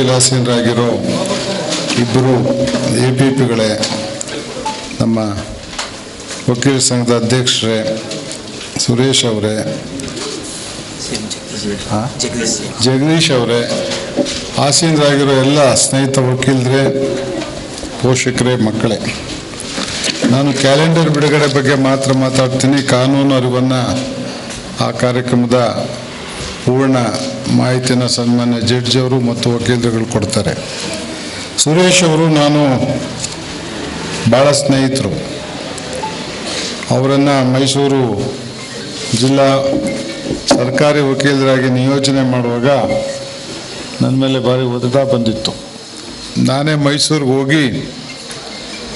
ವಕೀಲಾಸೀನರಾಗಿರೋ ಇಬ್ಬರು A P ಪಿಗಳೇ ನಮ್ಮ ವಕೀಲ ಸಂಘದ ಅಧ್ಯಕ್ಷರೇ, ಸುರೇಶ್ ಅವರೇ ಜಗದೀಶ್ ಅವರೇ, ಆಸೀನರಾಗಿರೋ ಎಲ್ಲ ಸ್ನೇಹಿತ ವಕೀಲರೇ, ಪೋಷಕರೇ, ಮಕ್ಕಳೇ. ನಾನು ಕ್ಯಾಲೆಂಡರ್ ಬಿಡುಗಡೆ ಬಗ್ಗೆ ಮಾತ್ರ ಮಾತಾಡ್ತೀನಿ. ಕಾನೂನು ಅರಿವನ್ನು ಆ ಕಾರ್ಯಕ್ರಮದ ಪೂರ್ಣ ಮಾಹಿತಿನ ಸನ್ಮಾನ್ಯ ಜಡ್ಜ್ ಅವರು ಮತ್ತು ವಕೀಲರುಗಳು ಕೊಡ್ತಾರೆ. ಸುರೇಶ್ ಅವರು ನಾನು ಭಾಳ ಸ್ನೇಹಿತರು. ಅವರನ್ನು ಮೈಸೂರು ಜಿಲ್ಲಾ ಸರ್ಕಾರಿ ವಕೀಲರಾಗಿ ನಿಯೋಜನೆ ಮಾಡುವಾಗ ನನ್ನ ಮೇಲೆ ಭಾರಿ ಒತ್ತಡ ಬಂದಿತ್ತು. ನಾನೇ ಮೈಸೂರಿಗೆ ಹೋಗಿ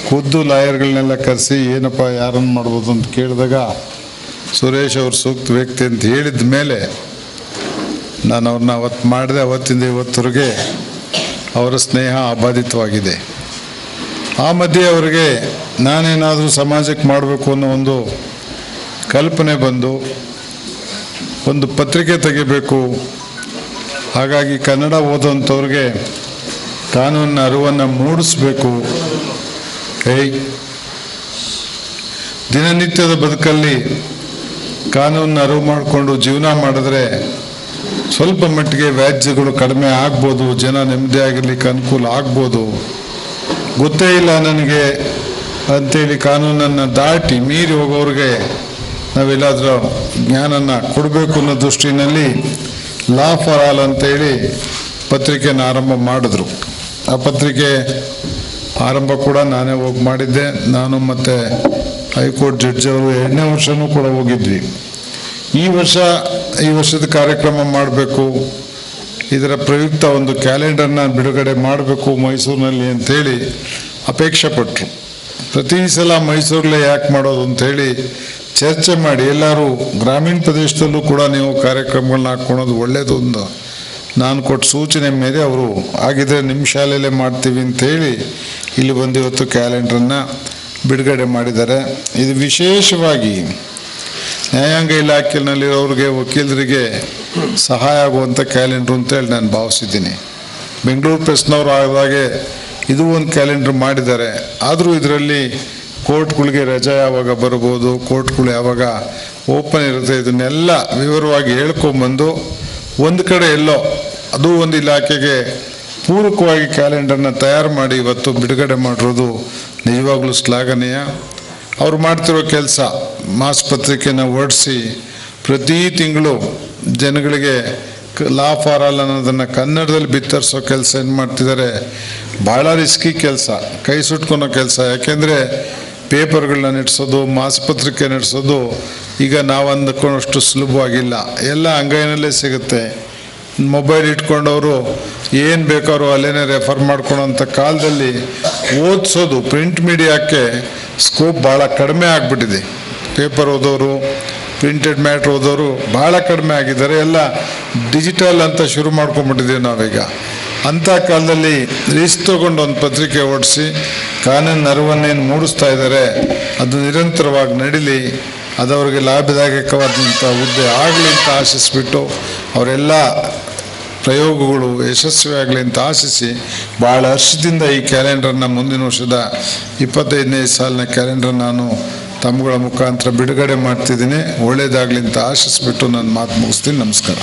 ಖುದ್ದು ಲಾಯರ್ಗಳನ್ನೆಲ್ಲ ಕರೆಸಿ ಏನಪ್ಪ ಯಾರನ್ನು ಮಾಡ್ಬೋದು ಅಂತ ಕೇಳಿದಾಗ ಸುರೇಶ್ ಅವರು ಸೂಕ್ತ ವ್ಯಕ್ತಿ ಅಂತ ಹೇಳಿದ ಮೇಲೆ ನಾನು ಅವ್ರನ್ನ ಅವತ್ತು ಮಾಡಿದೆ ಅವತ್ತಿಂದ ಇವತ್ತರಿಗೆ ಅವರ ಸ್ನೇಹ ಅಬಾಧಿತವಾಗಿದೆ ಆ ಮಧ್ಯೆ ಅವರಿಗೆ ನಾನೇನಾದರೂ ಸಮಾಜಕ್ಕೆ ಮಾಡಬೇಕು ಅನ್ನೋ ಒಂದು ಕಲ್ಪನೆ ಬಂದು, ಒಂದು ಪತ್ರಿಕೆ ತೆಗಿಬೇಕು. ಹಾಗಾಗಿ ಕನ್ನಡ ಓದೋಂಥವ್ರಿಗೆ ಕಾನೂನಿನ ಅರಿವನ್ನು ಮೂಡಿಸ್ಬೇಕು. ಏಯ್, ದಿನನಿತ್ಯದ ಬದುಕಲ್ಲಿ ಕಾನೂನನ್ನ ಅರಿವು ಮಾಡಿಕೊಂಡು ಜೀವನ ಮಾಡಿದ್ರೆ ಸ್ವಲ್ಪ ಮಟ್ಟಿಗೆ ವ್ಯಾಜ್ಯಗಳು ಕಡಿಮೆ ಆಗ್ಬೋದು, ಜನ ನೆಮ್ಮದಿ ಆಗಿರ್ಲಿಕ್ಕೆ ಅನುಕೂಲ ಆಗ್ಬೋದು. ಗೊತ್ತೇ ಇಲ್ಲ ನನಗೆ ಅಂತೇಳಿ ಕಾನೂನನ್ನು ದಾಟಿ ಮೀರಿ ಹೋಗೋರಿಗೆ ನಾವೆಲ್ಲಾದರೂ ಜ್ಞಾನನ ಕೊಡಬೇಕು ಅನ್ನೋ ದೃಷ್ಟಿನಲ್ಲಿ ಲಾ ಫಾರ್ ಆಲ್ ಅಂತೇಳಿ ಪತ್ರಿಕೆನ ಆರಂಭ ಮಾಡಿದ್ರು. ಆ ಪತ್ರಿಕೆ ಆರಂಭ ಕೂಡ ನಾನೇ ಹೋಗಿ ಮಾಡಿದ್ದೆ. ನಾನು ಮತ್ತು ಹೈಕೋರ್ಟ್ ಜಡ್ಜ್ ಅವರು ಎರಡನೇ ವರ್ಷವೂ ಕೂಡ ಹೋಗಿದ್ವಿ. ಈ ವರ್ಷ, ಈ ವರ್ಷದ ಕಾರ್ಯಕ್ರಮ ಮಾಡಬೇಕು. ಇದರ ಪ್ರಯುಕ್ತ ಒಂದು ಕ್ಯಾಲೆಂಡರ್ನ ಬಿಡುಗಡೆ ಮಾಡಬೇಕು ಮೈಸೂರಿನಲ್ಲಿ ಅಂತೇಳಿ ಅಪೇಕ್ಷೆ ಪಟ್ಟರು ಪ್ರತಿ ಸಲ ಮೈಸೂರಲ್ಲೇ ಯಾಕೆ ಮಾಡೋದು ಅಂತೇಳಿ ಚರ್ಚೆ ಮಾಡಿ ಎಲ್ಲರೂ ಗ್ರಾಮೀಣ ಪ್ರದೇಶದಲ್ಲೂ ಕೂಡ ನೀವು ಕಾರ್ಯಕ್ರಮಗಳನ್ನ ಹಾಕ್ಕೊಳೋದು ಒಳ್ಳೆಯದು ಅಂತ ನಾನು ಕೊಟ್ಟ ಸೂಚನೆ ಮೇಲೆ ಅವರು ಆಗಿದ್ದರೆ ನಿಮ್ಮ ಶಾಲೆಯಲ್ಲೇ ಮಾಡ್ತೀವಿ ಅಂತೇಳಿ ಇಲ್ಲಿ ಬಂದಿವತ್ತು ಕ್ಯಾಲೆಂಡ್ರನ್ನು ಬಿಡುಗಡೆ ಮಾಡಿದ್ದಾರೆ. ಇದು ವಿಶೇಷವಾಗಿ ನ್ಯಾಯಾಂಗ ಇಲಾಖೆಯಲ್ಲಿರೋರಿಗೆ ವಕೀಲರಿಗೆ ಸಹಾಯ ಆಗುವಂಥ ಕ್ಯಾಲೆಂಡ್ರು ಅಂತೇಳಿ ನಾನು ಭಾವಿಸಿದ್ದೀನಿ. ಬೆಂಗಳೂರು ಪ್ರೆಸ್ನವ್ರು ಆದಾಗೆ ಇದು ಒಂದು ಕ್ಯಾಲೆಂಡ್ರ್ ಮಾಡಿದ್ದಾರೆ. ಆದರೂ ಇದರಲ್ಲಿ ಕೋರ್ಟ್ಗಳಿಗೆ ರಜೆ ಯಾವಾಗ ಬರ್ಬೋದು, ಕೋರ್ಟ್ಗಳು ಯಾವಾಗ ಓಪನ್ ಇರುತ್ತೆ, ಇದನ್ನೆಲ್ಲ ವಿವರವಾಗಿ ಹೇಳ್ಕೊಂಬಂದು ಒಂದು ಕಡೆ ಎಲ್ಲೋ ಅದು ಒಂದು ಇಲಾಖೆಗೆ ಪೂರಕವಾಗಿ ಕ್ಯಾಲೆಂಡರ್ನ ತಯಾರು ಮಾಡಿ ಇವತ್ತು ಬಿಡುಗಡೆ ಮಾಡಿರೋದು ನಿಜವಾಗ್ಲೂ ಶ್ಲಾಘನೀಯ. ಅವ್ರು ಮಾಡ್ತಿರೋ ಕೆಲಸ ಮಾಸ್ ಪತ್ರಿಕೆಯನ್ನು ಹೊರಡಿಸಿ ಪ್ರತಿ ತಿಂಗಳು ಜನಗಳಿಗೆ ಲಾ ಫಾರ್ ಆಲ್ ಅನ್ನೋದನ್ನು ಕನ್ನಡದಲ್ಲಿ ಬಿತ್ತರಿಸೋ ಕೆಲಸ ಏನು ಮಾಡ್ತಿದ್ದಾರೆ ಭಾಳ ರಿಸ್ಕಿ ಕೆಲಸ, ಕೈ ಸುಟ್ಕೊಳೋ ಕೆಲಸ. ಯಾಕೆಂದರೆ ಪೇಪರ್ಗಳನ್ನ ನಡೆಸೋದು ಮಾಸಪತ್ರಿಕೆ ನಡೆಸೋದು ಈಗ ನಾವು ಅಂದ್ಕೊಂಡಷ್ಟು ಸುಲಭವಾಗಿಲ್ಲ. ಎಲ್ಲ ಅಂಗೈನಲ್ಲೇ ಸಿಗುತ್ತೆ. ಮೊಬೈಲ್ ಇಟ್ಕೊಂಡವರು ಏನು ಬೇಕಾದ್ರೂ ಅಲ್ಲೇನೆ ರೆಫರ್ ಮಾಡ್ಕೊಳೋಂಥ ಕಾಲದಲ್ಲಿ ಓದಿಸೋದು, ಪ್ರಿಂಟ್ ಮೀಡಿಯಾಕ್ಕೆ ಸ್ಕೋಪ್ ಭಾಳ ಕಡಿಮೆ ಆಗಿಬಿಟ್ಟಿದೆ. ಪೇಪರ್ ಓದೋರು ಪ್ರಿಂಟೆಡ್ ಮ್ಯಾಟ್ರ್ ಓದೋರು ಭಾಳ ಕಡಿಮೆ ಆಗಿದ್ದಾರೆ. ಎಲ್ಲ ಡಿಜಿಟಲ್ ಅಂತ ಶುರು ಮಾಡ್ಕೊಂಡ್ಬಿಟ್ಟಿದ್ದೀವಿ ನಾವೀಗ. ಅಂಥ ಕಾಲದಲ್ಲಿ ರಿಸ್ಕ್ ತಗೊಂಡು ಒಂದು ಪತ್ರಿಕೆ ಓಡಿಸಿ, ಕಾನೂನು ಅರಿವನ್ನೇನು ಮೂಡಿಸ್ತಾ ಇದ್ದಾರೆ, ಅದು ನಿರಂತರವಾಗಿ ನಡೀಲಿ, ಅದು ಲಾಭದಾಯಕವಾದಂಥ ಹುದ್ದೆ ಆಗಲಿ ಅಂತ ಆಶಿಸ್ಬಿಟ್ಟು ಅವರೆಲ್ಲ ಪ್ರಯೋಗಗಳು ಯಶಸ್ವಿಯಾಗಲಿ ಅಂತ ಆಶಿಸಿ ಭಾಳ ಹರ್ಷದಿಂದ ಈ ಕ್ಯಾಲೆಂಡರ್ನ ಮುಂದಿನ ವರ್ಷದ ಇಪ್ಪತ್ತೈದನೇ ಸಾಲಿನ ಕ್ಯಾಲೆಂಡರ್ ನಾನು ತಮ್ಮಗಳ ಮುಖಾಂತರ ಬಿಡುಗಡೆ ಮಾಡ್ತಿದ್ದೀನಿ. ಒಳ್ಳೇದಾಗ್ಲಿ ಅಂತ ಆಶಿಸ್ಬಿಟ್ಟು ನಾನು ಮಾತು ಮುಗಿಸ್ತೀನಿ. ನಮಸ್ಕಾರ.